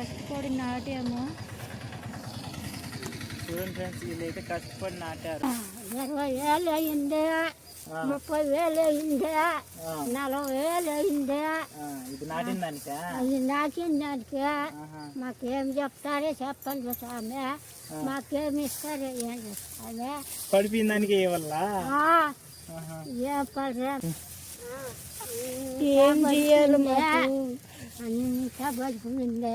కష్టపడి నాటాము. చూడండి ఫ్రెండ్స్ వీళ్ళైతే కష్టపడి నాటారు. ఇరవై వేలు అయింది ముప్పై వేలు అయింది నలభై వేలు అయింది. ఇది నాటిన దానికా అది నాకిన దానికి ఆహా. మాకేం చెప్తారో చెప్పండి స్వామి. మాకేం ఇస్తారో ఏంటి స్వామి? పడిపోయిన దానికి ఏ వల్ల. ఏం పడరే? ఏం చేయాలి అంతా బతుకుంది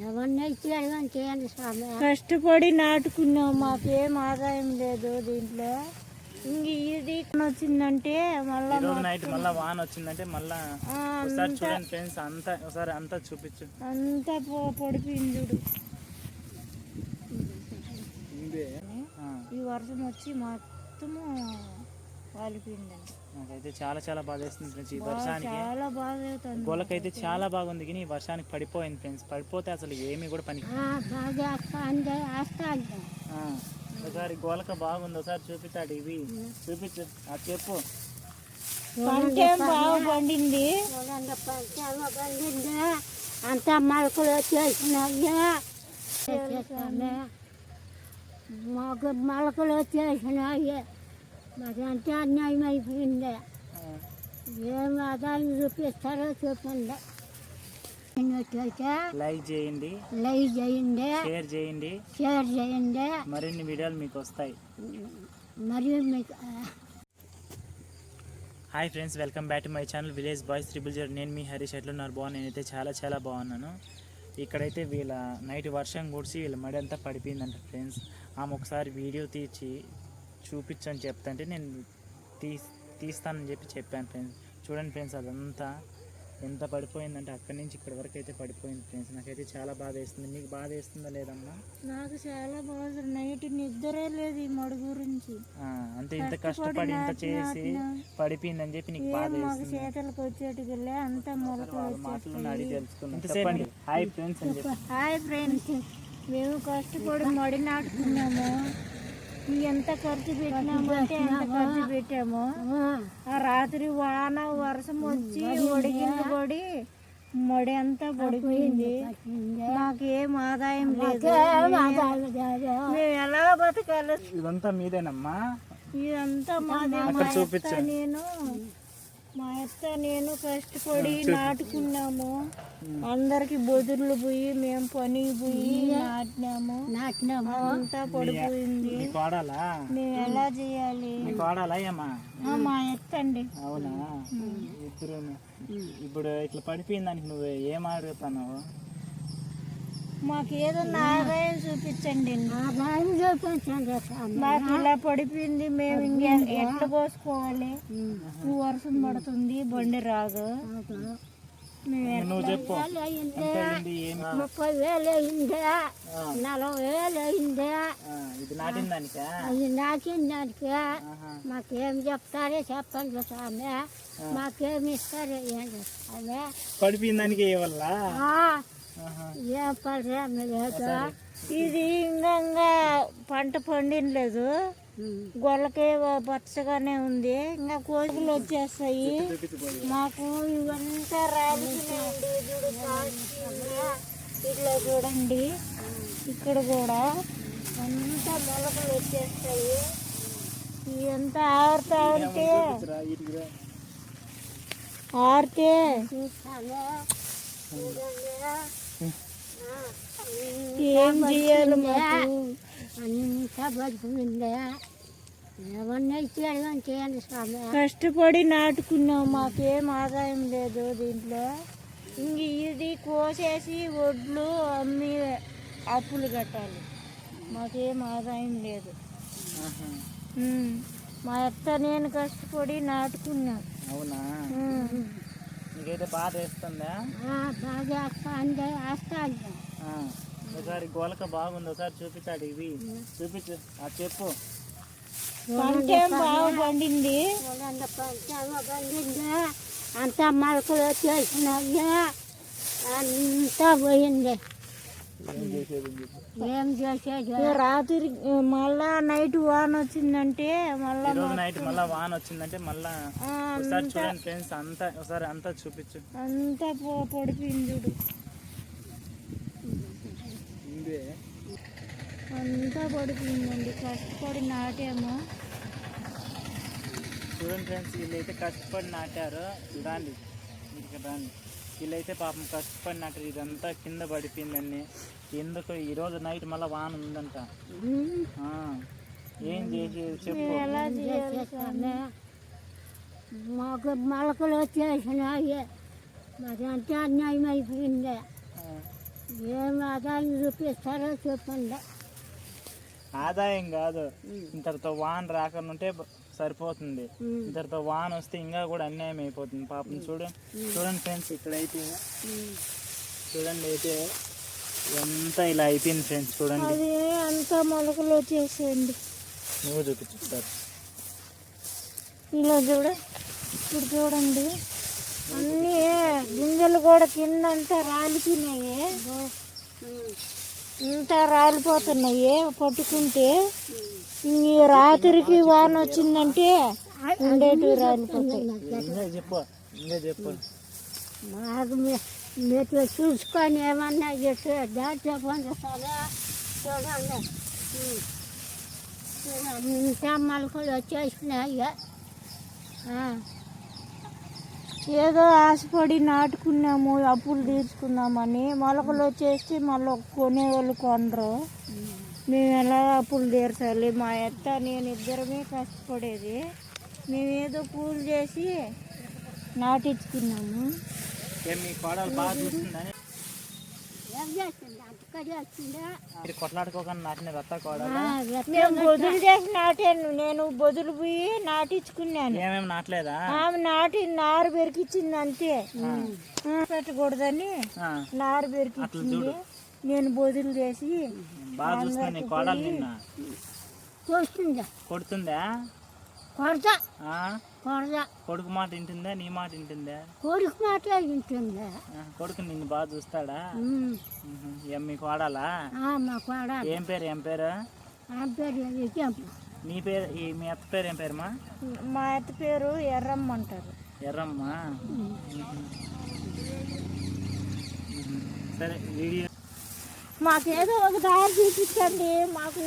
ఏమన్నా ఇచ్చాడు కానీ చేయండి స్వామి కష్టపడి నాటుకున్నాం మాకేం ఆదాయం లేదు దీంట్లో. ఇంక ఇది వచ్చిందంటే మళ్ళా ఈరోజు నైట్ మళ్ళా వాన వచ్చిందంటే మళ్ళా ఆ, ఒకసారి చూడండి ఫ్రెండ్స్ అంతా ఒకసారి అంతా చూపించు. అంతా పొ- పొడిపోయింది చూడు ఈ వర్షం వచ్చి మొత్తము వాలిపోయిందండి నాకైతే చాలా చాలా బాధ వేస్తుంది ఫ్రెండ్స్ ఈ వర్షానికి. చాలా బాగా అవుతుంది గోలకైతే చాలా బాగుంది కానీ ఈ వర్షానికి పడిపోయింది ఫ్రెండ్స్. పడిపోతే అసలు ఏమీ కూడా ఆ, ఒకసారి గోలక బాగుంది ఒకసారి చూపించాడు ఇవి చూపించు అది చెప్పు. బాగా పండింది. అంతా మొలకలు వచ్చేసినాయి. మాకు మొలకలు వచ్చేసినాయి. మరి అంతే అన్యాయం అయిపోయింది. ఏం ఆదాయం చూపిస్తారో చూపండి. అయితే లైక్ చేయండి లైక్ చేయండి షేర్ చేయండి. షేర్ చేయండి. మరిన్ని వీడియోలు మీకు వస్తాయి. మరియు మీకు hi friends welcome back to my channel village boys triple zero. నేను మీ హరీష్ ఎట్లున్నారు బాగున్నాను నేనైతే చాలా చాలా బాగున్నాను. ఇక్కడైతే వీళ్ళ నైట్ వర్షం కుడిసి వీళ్ళ మడి అంతా పడిపోయిందంట ఫ్రెండ్స్. ఆమె ఒకసారి వీడియో తీసి చూపించని చెప్తాంటే నేను తీ తీస్తానని చెప్పి చెప్పాను ఫ్రెండ్స్ చూడండి ఫ్రెండ్స్ అదంతా ఎంత పడిపోయిందంటే అక్కడి నుంచి ఇక్కడి వరకు అయితే పడిపోయింది ఫ్రెండ్స్ నాకైతే చాలా బాధ వేస్తుంది. మీకు బాధ వేస్తుందా లేదమ్మా? నాకు చాలా బాగా నైట్ నిద్రే లేదు ఈ మడు గురించి. ఆ, అంతే ఇంత కష్టపడి ఇంత చేసి పడిపోయిందని చెప్పి నీకు బాధ వేస్తుంది? చేతులకు వచ్చేటికెళ్ళే అంతా మాటలు అడిగి తెలుసుకుందాం చెప్పండి. హాయ్ ఫ్రెండ్స్ అని చెప్పి. హాయ్ ఫ్రెండ్స్ మేము కష్టపడి మడి నాటుకున్నాము. ఎంత ఖర్చు పెట్టినామంటే ఎంత ఖర్చు పెట్టాము. ఆ. రాత్రి వాన వర్షం వచ్చి ఒడిగిన పడి మడి అంతా పడిపోయింది మాకేం ఆదాయం లేదు. మేము ఎలా బతకాలి? ఇదంతా మీదేనమ్మా? ఇదంతా మాదే. నేను. మా అత్త నేను కష్టపడి నాటుకున్నాము. అందరికి బొదుర్లు పోయి మేము పనికి పోయి నాటినాము. నాటినాము? అంతా పడిపోయింది. మేము ఎలా చేయాలి? మా అత్త అండి. అవునా? ఇప్పుడు ఇట్లా పడిపోయింది దానికి నువ్వు ఏం అడుగుతావు మాకు ఏదన్నా ఆదాయం చూపించండి. ఆదాయం చూపించండి మాకు ఇలా పడిపోయింది మేము ఇంకే ఎట్లా పోసుకోవాలి? ఈ వర్షం పడుతుంది బండి రాదు. ముప్పై వేలు అయింది? నలభై వేలు అయింది? ఇది నాటిన దానికా? అది. మాకేం చెప్తారో చెప్పండి స్వామి. మాకేం ఇస్తారో ఏంటి స్వామి? పడిపోయిన దానికి ఏ వల్ల పడరే లేదు ఇది ఇంకా పంట పండినలేదు గొల్లకే పచ్చగానే ఉంది. ఇంకా కోతులు వచ్చేస్తాయి. మాకు ఇవంతా కాల్చింది. ఇట్లా చూడండి. ఇక్కడ కూడా అంతా మొలకలు వచ్చేస్తాయి. ఇదంతా ఆరుతా ఉంటే రా, రా. ఆరితే చూస్తాను. ఏం చేయాలి మాకు? అంతా బతుకుంది ఏమన్నా ఇచ్చాడు కానీ చేయండి స్వామి. కష్టపడి నాటుకున్నాం మాకేం ఆదాయం లేదు దీంట్లో. ఇంక ఇది కోసేసి వడ్లు అమ్మి అప్పులు కట్టాలి. మాకేం ఆదాయం లేదు. మా అత్త నేను కష్టపడి నాటుకున్నా. అవునా? బాధ వేస్తుందా బాగా వస్తా అందే వస్తా ఒకసారి గోలక బాగుంది ఒకసారి చూపించాడు ఇవి చూపించు అది చెప్పు. పంట బాగా పండింది అంతా మొలకలు వచ్చేసినాయి అంతా పోయింది. ఏం చేసేది రాత్రి మళ్ళా నైట్ వాన వచ్చిందంటే మళ్ళా నైట్ మళ్ళా వాన వచ్చిందంటే మళ్ళా ఆ, ఒకసారి చూడండి ఫ్రెండ్స్ అంతా ఒకసారి అంతా చూపించు. అంతా పొ- పొడిపోయింది చూడు అంతా పడిపోయిందండి కష్టపడి నాటేమో. చూడండి ఫ్రెండ్స్ వీళ్ళైతే కష్టపడి నాటారు. రాండి ఇక్కడ రాండి వీళ్ళైతే పాపం కష్టపడి నాటారు. ఇదంతా కింద పడిపోయిందండి. ఎందుకు? ఈరోజు నైట్ మళ్ళీ వాన ఉందంట. ఏం చేసి చెప్పు? మాకు మొలకలు వచ్చేసినాయి. మాకంటే అన్యాయం అయిపోయింది ఏం ఆదాయం చూపిస్తారో చెప్పండి. ఆదాయం కాదు. ఇంతటితో వాన రాకనుంటే సరిపోతుంది. ఇంతటితో వాన వస్తే ఇంకా కూడా అన్యాయం అయిపోతుంది. పాపం చూడు. చూడండి ఫ్రెండ్స్ ఇక్కడైతే. చూడండి అయితే ఎంత ఇలా అయిపోయింది ఫ్రెండ్స్ చూడండి. అంతా మొలకలు వచ్చేసేయండి నువ్వు చూపించుతారు ఇలా చూడ. ఇప్పుడు చూడండి. అన్నీ గింజలు కూడా కింద అంతా రాలిపోయినాయి. ఇంత రాలిపోతున్నాయి. పట్టుకుంటే ఈ రాత్రికి వాన వచ్చిందంటే ఉండేటివి రాలిపోతాయి. చెప్పు చెప్పు. మాకు మీరు చూసుకొని ఏమన్నా దాటి చెప్పండి సరే. చూడండి. ఇంకా మొలకలు వచ్చేసినాయి. ఏదో ఆశపడి నాటుకున్నాము అప్పులు తీర్చుకుందామని మొలకలు వచ్చేస్తే మళ్ళీ కొనేవాళ్ళు కొనరు. మేము ఎలా అప్పులు తీర్చాలి? మా అత్త నేను ఇద్దరమే కష్టపడేది. మేము ఏదో పూలు చేసి నాటించుకున్నాము మీరు కొట్లాడుకోకుండా నాటిన రత్త కోడలు? ఆ, వెత్త- మేము బొదులు చేసి నాటాను. నేను బొదులు పోయి నాటించుకున్నాను ఏమేమి నాటలేదా? ఆమె నాటి నారు పెరికిచ్చింది అంతే. పెట్టకూడదని నారు పెరికిచ్చింది. నేను బొదులు చేసి బాగా కోడలు చూస్తుందా కొడుతుందా? కొడతా. ఆ? కొడతా కొడుకు మాట వింటుందా? నీ మాట వింటుందా? కొడుకు మాటే ఉంటుందా ఆ, కొడుకు నిన్ను బాగా చూస్తాడా? మీ కోడలా ఆ, మా కోడ ఏం పేరు ఏం పేరు? నీ పేరు ఈ మీ అత్త పేరు ఏం పేరుమా? మా అత్త పేరు ఎర్రమ్మ అంటారు. ఎర్రమ్మ. సరే వీడియో మాకేదో ఒక దారి చూపించండి. మాకు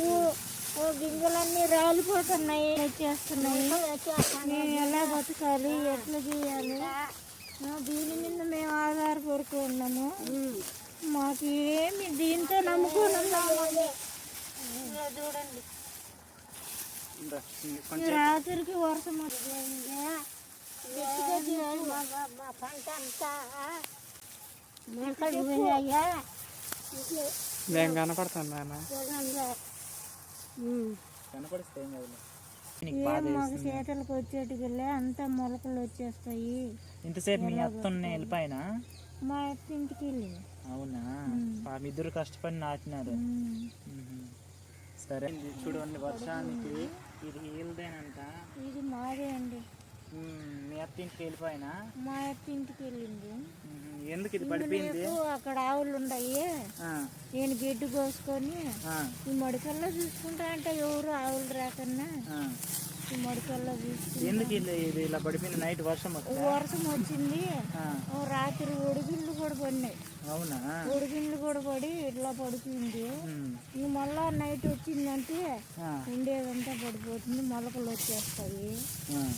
గింజలన్నీ రాలిపోతున్నాయి. వచ్చేస్తున్నాయి మేము ఎలా బతకాలి? ఎట్లా చేయాలి? దీని మీద మేము ఆధారపడుతూ ఉన్నాము. మాకు ఏమి దీంతో నమ్ముకొని ఉన్నాము. చూడండి. ఇందా, ఈ కొంచెం రాత్రికి వర్షం వచ్చింది పంట అంతా. నేను కనపడుతుంది నాన్న. చూడండి. ఉమ్. కనపడిస్తే ఏం మాకు. చేతులకు వచ్చేటికెళ్ళే అంతా మొలకలు వచ్చేస్తాయి. ఇంతసేపు మీ అత్తని వెళ్ళిపోయినా? మా అత్త ఇంటికి వెళ్ళి అవునా? పాపం ఇద్దరు కష్టపడి నాటినారు. సరే. చూడండి వర్షానికి ఇది వీళ్ళదేనంట ఇది మాదే అండి. మీ అత్త ఇంటికి వెళ్ళిపోయినా మా అత్త ఇంటికి వెళ్ళింది. ఎందుకు ఇది పడిపోయింది? అక్కడ ఆవులు ఉన్నాయి. నేను గడ్డి కోసుకొని ఈ మడికల్లో చూసుకుంటా అంటే ఎవరు ఆవులు రాకన్నా? మడికల్లో చూసుకుంటా. ఎందుకు ఇది ఇది ఇలా పడిపోయింది? నైట్ వర్షం వర్షం వచ్చింది. రాత్రి ఒడిగిళ్ళు కూడా పడినాయి. అవునా? ఒడిగిళ్ళు కూడా పడి ఇట్లా ఉమ్, ఇంక మళ్ళా నైట్ వచ్చిందంటే ఉండేదంతా పడిపోతుంది. మొలకలు వచ్చేస్తాయి.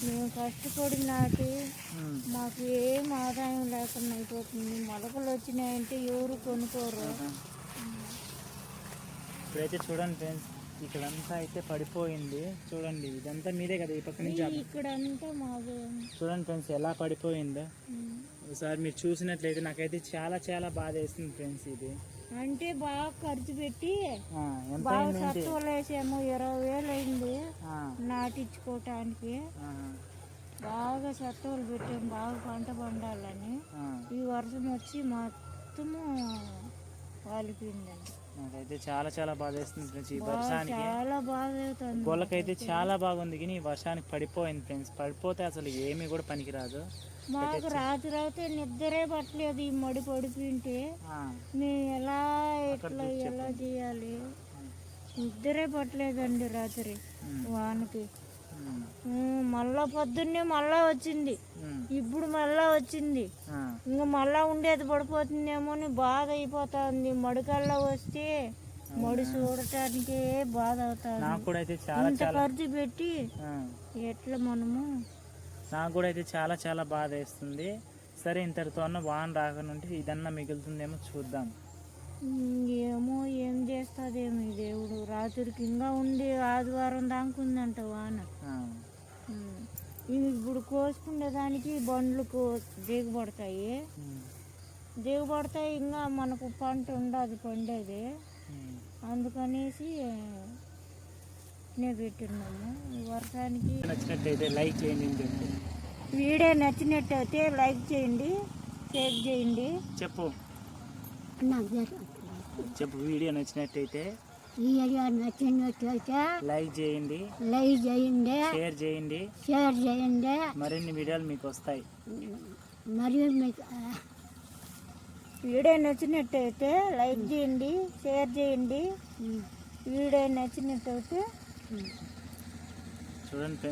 మేము కష్టపడి నాటి. మాకు ఏం ఆదాయం లేకుండా అయిపోతుంది. మొలకలు వచ్చినాయంటే ఎవరు కొనుక్కోరు. ఇప్పుడైతే చూడండి ఫ్రెండ్స్. ఇక్కడంతా అయితే పడిపోయింది. చూడండి ఇదంతా మీదే కదా ఈ పక్క నుంచి ఇక్కడంతా చూడండి ఫ్రెండ్స్ ఎలా పడిపోయిందో. ఒకసారి మీరు చూసినట్లయితే నాకైతే చాలా చాలా బాధ వేస్తుంది ఫ్రెండ్స్ ఇది. అంటే బాగా ఖర్చు పెట్టి బాగా? సత్తువలు వేసాము ఇరవై వేలు అయింది నాటించుకోవటానికి బాగా సత్తువలు పెట్టాము బాగా పంట పండాలని. ఈ వర్షం వచ్చి మొత్తము వాలిపోయిందండి నాకైతే చాలా చాలా బాధ వేస్తుంది ఫ్రెండ్స్ ఈ వర్షానికి. చాలా బాగా అవుతుంది గొల్లకైతే చాలా బాగుంది కానీ ఈ వర్షానికి పడిపోయింది ఫ్రెండ్స్. పడిపోతే అసలు ఏమీ కూడా పనికిరాదు. మాకు రాత్రి అయితే నిద్రే పట్టలేదు ఈ మడి పడిపోయింటే మేము ఎలా ఎట్లా ఎలా చేయాలి? నిద్రే పట్టలేదండి రాత్రి వానకి. మళ్ళా పొద్దున్నే మళ్ళా వచ్చింది. ఇప్పుడు మళ్ళా వచ్చింది. ఇంకా మళ్ళా ఉండేది పడిపోతుందేమో అని బాధ అయిపోతుంది. మడికల్లా వస్తే మడి చూడటానికి బాధ అవుతుంది. ఇంత ఖర్చు పెట్టి ఎట్లా మనము? నాకు కూడా అయితే చాలా చాలా బాధ వేస్తుంది. సరే ఇంతటితో వాన రాకనుంటే ఇదన్నా మిగులుతుందేమో చూద్దాం. ఏమో ఏం చేస్తుందేమో ఈ దేవుడు. రాత్రికి ఇంకా ఉంది ఆదివారం దాకా ఉందంట వాన. ఇవి ఇప్పుడు కోసుకునే దానికి బండ్లు కో దిగబడతాయి. దిగబడతాయి ఇంకా మనకు పంట ఉండదు పండేది. అందుకనేసి నే పెట్టినాము ఈ వర్షానికి నచ్చినట్టయితే లైక్ చేయండి వీడియో నచ్చినట్టయితే లైక్ చేయండి షేర్ చేయండి. చెప్పు. తెలియదు. చెప్పు వీడియో నచ్చినట్టయితే ఈ ఏరియా నచ్చినట్లయితే లైక్ చేయండి లైక్ చేయండి షేర్ చేయండి. షేర్ చేయండి. మరిన్ని వీడియోలు మీకు వస్తాయి. మరియు మీకు వీడియో నచ్చినట్టయితే లైక్ చేయండి షేర్ చేయండి. వీడియో నచ్చినట్టయితే చూడండి